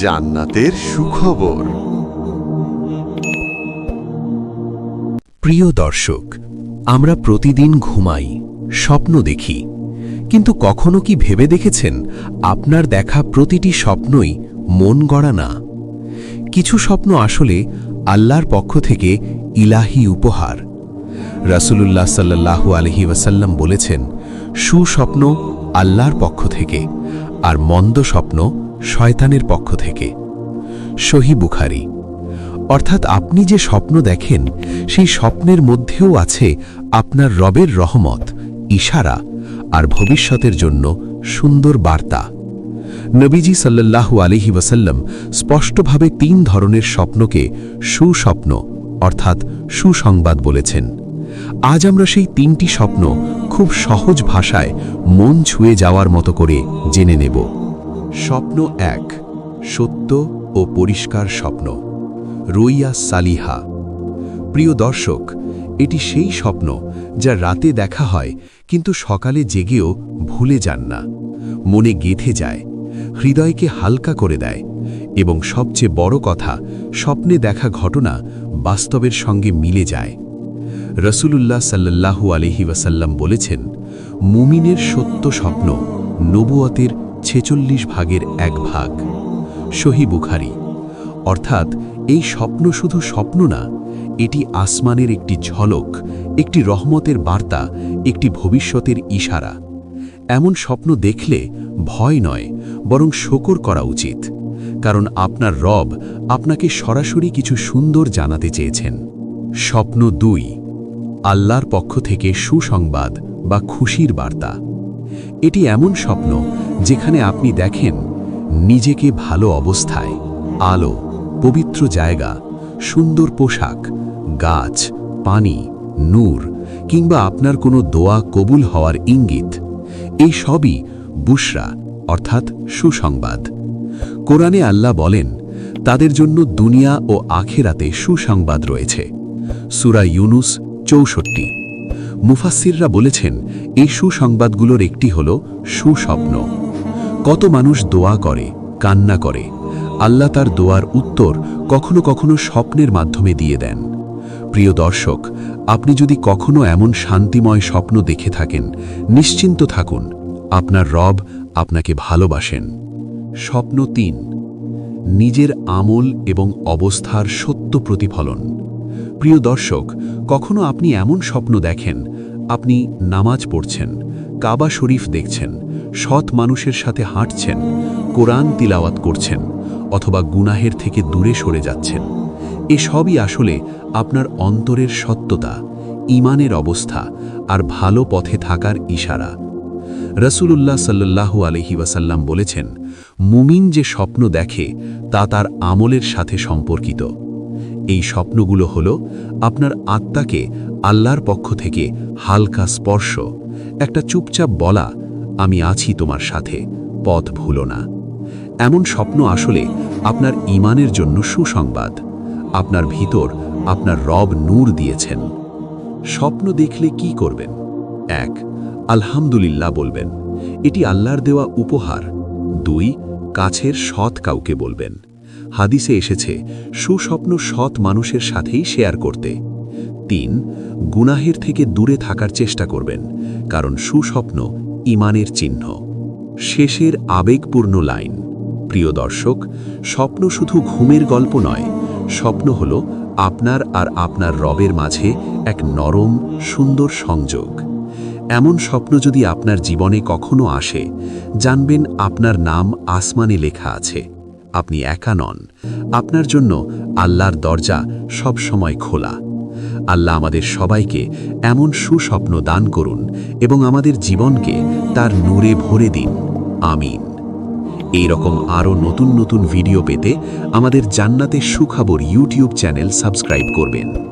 জান্নাতের সুখবর। প্রিয় দর্শক, আমরা প্রতিদিন ঘুমাই, স্বপ্ন দেখি। কিন্তু কখনো কি ভেবে দেখেছেন, আপনার দেখা প্রতিটি স্বপ্নই মন গড়া না? কিছু স্বপ্ন আসলে আল্লাহর পক্ষ থেকে ইলাহি উপহার। রাসূলুল্লাহ সাল্লাল্লাহু আলহি ওয়াসাল্লাম বলেছেন, সুস্বপ্ন আল্লাহর পক্ষ থেকে, আর মন্দ স্বপ্ন শয়তানের পক্ষ থেকে। সহি বুখারি। অর্থাৎ আপনি যে স্বপ্ন দেখেন, সেই স্বপ্নের মধ্যেও আছে আপনার রবের রহমত, ইশারা আর ভবিষ্যতের জন্য সুন্দর বার্তা। নবীজি সাল্লাল্লাহু আলহি ওয়াসাল্লাম স্পষ্টভাবে তিন ধরনের স্বপ্নকে সুস্বপ্ন অর্থাৎ সুসংবাদ বলেছেন। আজ আমরা সেই তিনটি স্বপ্ন খুব সহজ ভাষায় মন ছুঁয়ে যাওয়ার মতো করে জেনে নেব। স্বপ্ন এক, সত্য ও পরিষ্কার স্বপ্ন। রইয়া সালিহা। প্রিয় দর্শক, এটি সেই স্বপ্ন যা রাতে দেখা হয়, কিন্তু সকালে জেগেও ভুলে যান না। মনে গেথে যায়, হৃদয়কে হালকা করে দেয় এবং সবচেয়ে বড় কথা, স্বপ্নে দেখা ঘটনা বাস্তবের সঙ্গে মিলে যায়। রসুলুল্লাহ সাল্লাল্লাহু আলহি ওয়াসাল্লাম বলেছেন, মুমিনের সত্য স্বপ্ন নবুয়তের ছেচল্লিশ ভাগের এক ভাগ। সহি বুখারি। অর্থাৎ এই স্বপ্ন শুধু স্বপ্ন না, এটি আসমানের একটি ঝলক, একটি রহমতের বার্তা, একটি ভবিষ্যতের ইশারা। এমন স্বপ্ন দেখলে ভয় নয়, বরং শকর করা উচিত, কারণ আপনার রব আপনাকে সরাসরি কিছু সুন্দর জানাতে চেয়েছেন। স্বপ্ন দুই, আল্লাহর পক্ষ থেকে সুসংবাদ বা খুশির বার্তা। এটি এমন স্বপ্ন যেখানে আপনি দেখেন নিজেকে ভালো অবস্থায়, আলো, পবিত্র জায়গা, সুন্দর পোশাক, গাছ, পানি, নূর, কিংবা আপনার কোনো দোয়া কবুল হওয়ার ইঙ্গিত। এই সবই বুশরা, অর্থাৎ সুসংবাদ। কোরআনে আল্লাহ বলেন, তাদের জন্য দুনিয়া ও আখেরাতে সুসংবাদ রয়েছে। সুরা ইউনুস চৌষট্টি। মুফাসিররা বলেছেন, এই সুসংবাদগুলোর একটি হল সুস্বপ্ন। কত মানুষ দোয়া করে, কান্না করে, আল্লাহ তার দোয়ার উত্তর কখনো কখনো স্বপ্নের মাধ্যমে দিয়ে দেন। প্রিয় দর্শক, আপনি যদি কখনো এমন শান্তিময় স্বপ্ন দেখে থাকেন, নিশ্চিন্ত থাকুন, আপনার রব আপনাকে ভালোবাসেন। স্বপ্ন তিন, নিজের আমল এবং অবস্থার সত্য প্রতিফলন। প্রিয় দর্শক, কখনো আপনি এমন স্বপ্ন দেখেন, আপনি নামাজ পড়ছেন, কাবা শরীফ দেখছেন সৎ মানুষের সাথে হাঁটছেন, কোরআন তিলাওয়াত করছেন, অথবা গুনাহের থেকে দূরে সরে যাচ্ছেন। এসবই আসলে আপনার অন্তরের সত্যতা ইমানের অবস্থা আর ভালো পথে থাকার ইশারা। রসুলুল্লাহ সাল্লাল্লাহু আলহি ওয়াসাল্লাম বলেছেন, মুমিন যে স্বপ্ন দেখে, তা তার আমলের সাথে সম্পর্কিত। এই স্বপ্নগুলো হল আপনার আত্মাকে আল্লাহর পক্ষ থেকে হালকা স্পর্শ, একটা চুপচাপ বলা আমি আছি তোমার সাথে, পথ ভুলো না। এমন স্বপ্ন আসলে আপনার ইমানের জন্য সুসংবাদ। আপনার ভিতর আপনার রব নূর দিয়েছেন। স্বপ্ন দেখলে কি করবেন? এক, আলহামদুলিল্লাহ বলবেন। এটি আল্লাহর দেওয়া উপহার। দুই, কাছের সৎ কাউকে বলবেন। হাদিসে এসেছে, সুস্বপ্ন সৎ মানুষের সাথেই শেয়ার করতে। তিন, গুনাহের থেকে দূরে থাকার চেষ্টা করবেন, কারণ সুস্বপ্ন ইমানের চিহ্ন। শেষের আবেগপূর্ণ লাইন। প্রিয় দর্শক, স্বপ্ন শুধু ঘুমের গল্প নয়, স্বপ্ন হল আপনার আর আপনার রবের মাঝে এক নরম, সুন্দর সংযোগ। এমন স্বপ্ন যদি আপনার জীবনে কখনো আসে, জানবেন আপনার নাম আসমানে লেখা আছে। আপনি একা নন। আপনার জন্য আল্লাহর দরজা সব সময় খোলা। আল্লাহ আমাদের সবাইকে এমন সুস্বপ্ন দান করুন এবং আমাদের জীবনকে তার নূরে ভরে দিন। আমিন। এই রকম আরও নতুন নতুন ভিডিও পেতে আমাদের জান্নাতের সুখবর ইউটিউব চ্যানেল সাবস্ক্রাইব করবেন।